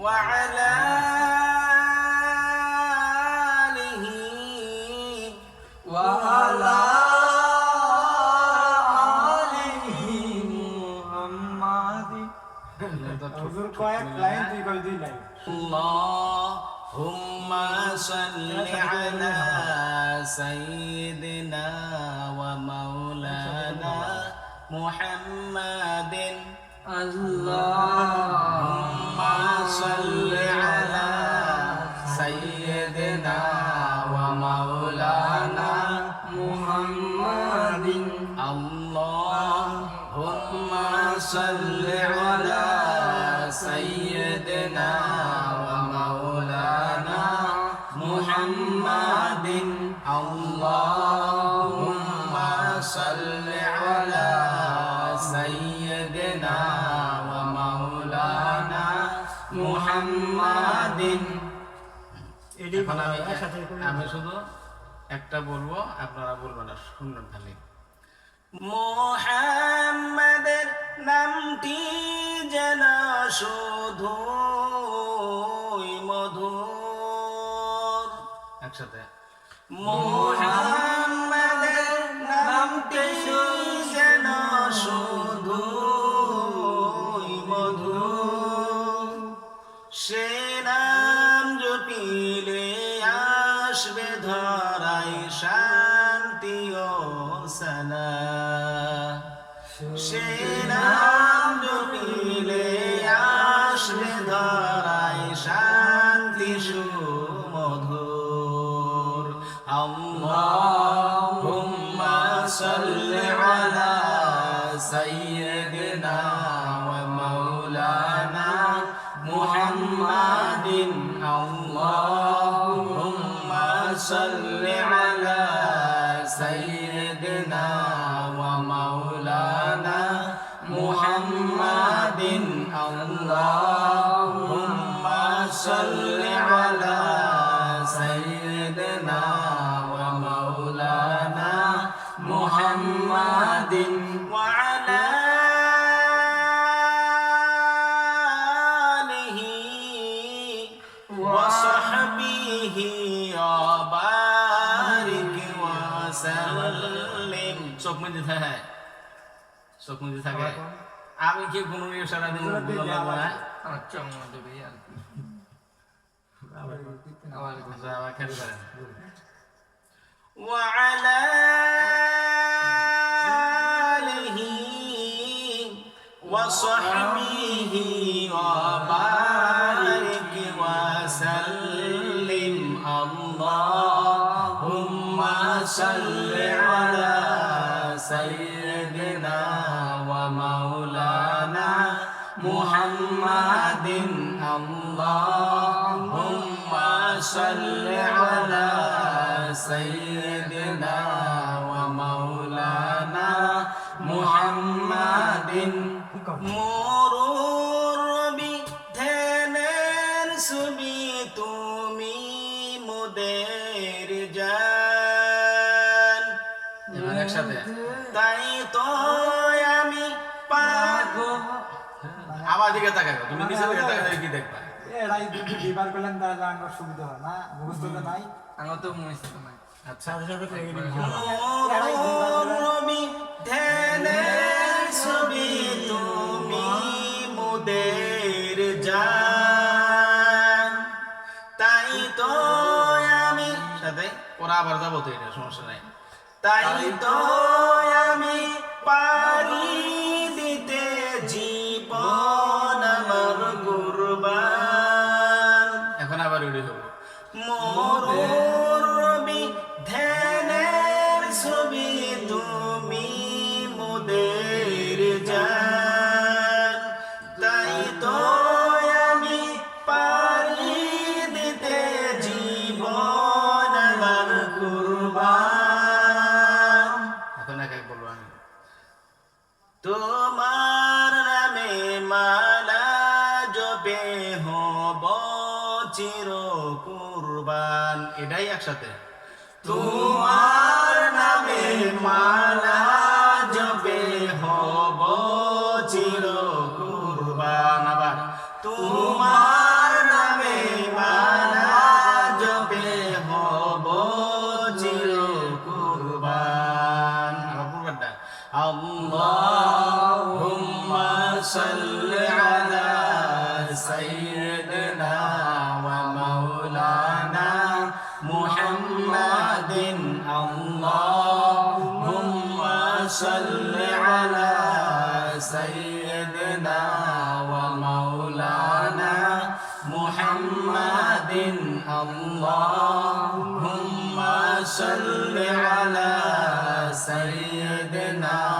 وعلى آله وعلى آله محمد হুজুর কয়েক লাইন দুই কয় দুই লাইন اللهم صل على سيدنا ومولانا محمد اللهم سيدنا ومولانا محمد. اللهم صل على سيدنا ومولانا محمد. اللهم صل على سيدنا ومولانا محمد. এখন আমি আমি শুধু একটা বলব আপনারা বলবেন না শুনুন খালি। মোহাম্মদের নামটি যেন শুধু মধুর। একসাথে। মোহাম্মদের সানা সে নাম জপিলে আসবে ধরাই শান্তি সুমধুর। আল্লাহুম্মা সাল্লি আলা সাইয়্যিদিনা ওয়া মাওলানা মুহাম্মাদিন। আল্লাহুম্মা সাল্লি اللهم صل على سيدنا ومولانا محمد وعلى آله وصحبه وبارك وسلم شكرا لك شكرا لك আমি কি কোনো ইশারা দিব বললাম না আচ্ছা আমাদের ভাইয়া আচ্ছা, আবার খেয়াল করেন وعلى آله وصحبه وبارك محمد اللهم صل على سيدنا ومولانا محمد মরুর বিধানের ছবি তুমি মোদের জান এবার একসাথে দিকে তাকাবে তুমি নিচের দিকে তাকাবে কি দেখবা। এরাই দুটো বিবার করলেন তাহলে আমার সুবিধা হয় না মুখস্থ তো নাই। আমার তো মুখস্থ নাই। আচ্ছা এরাই দুইবার রবি ধ্যানের ছবি তুমি মোদের জান। তাই তো আমি সাথে ওরা আবার যাব তো এটা সমস্যা নাই। তাই তো আমি পারি রেডি হব মরুর গান এটাই একসাথে। তোমার নামে মালা জবে হব চির কুরবান আবার। তোমার নামে মালা জবে হব চির কুরবান আল্লাহুম্মা সাল্লি اللهم صل على سيدنا ومولانا محمد اللهم صل على سيدنا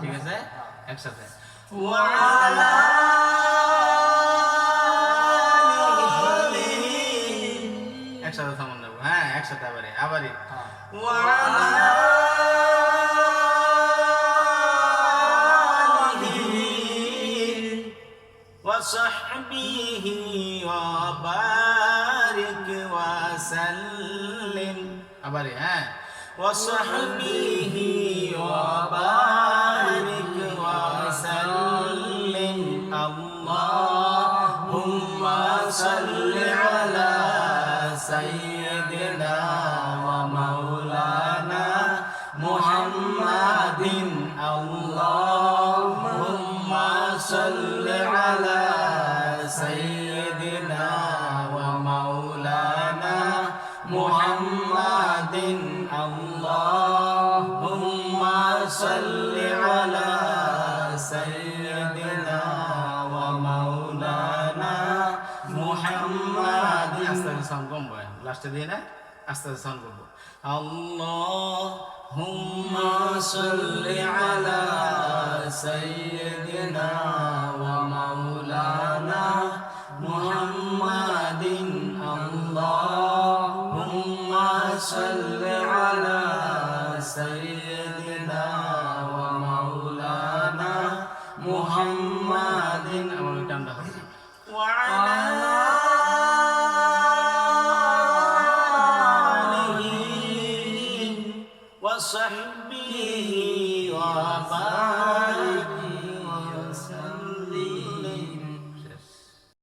ঠিক আছে একসাথে وعلى آله একসাথে থামান যাবো হ্যাঁ একসাথে আবারই আবারই وعلى آله وصحبه وبارك وسلم أباري ها وصحبه وبارك صل على سيدنا ومولانا محمد اللهم صل على سيدنا ومولانا محمد আস্তে আস্তে সাউন্ড কম বয় লাস্টে দিয়ে না আস্তে আস্তে সাউন্ড করবো اللهم صل على سيدنا ومولانا محمد اللهم صل على سيدنا ومولانا محمد وعلى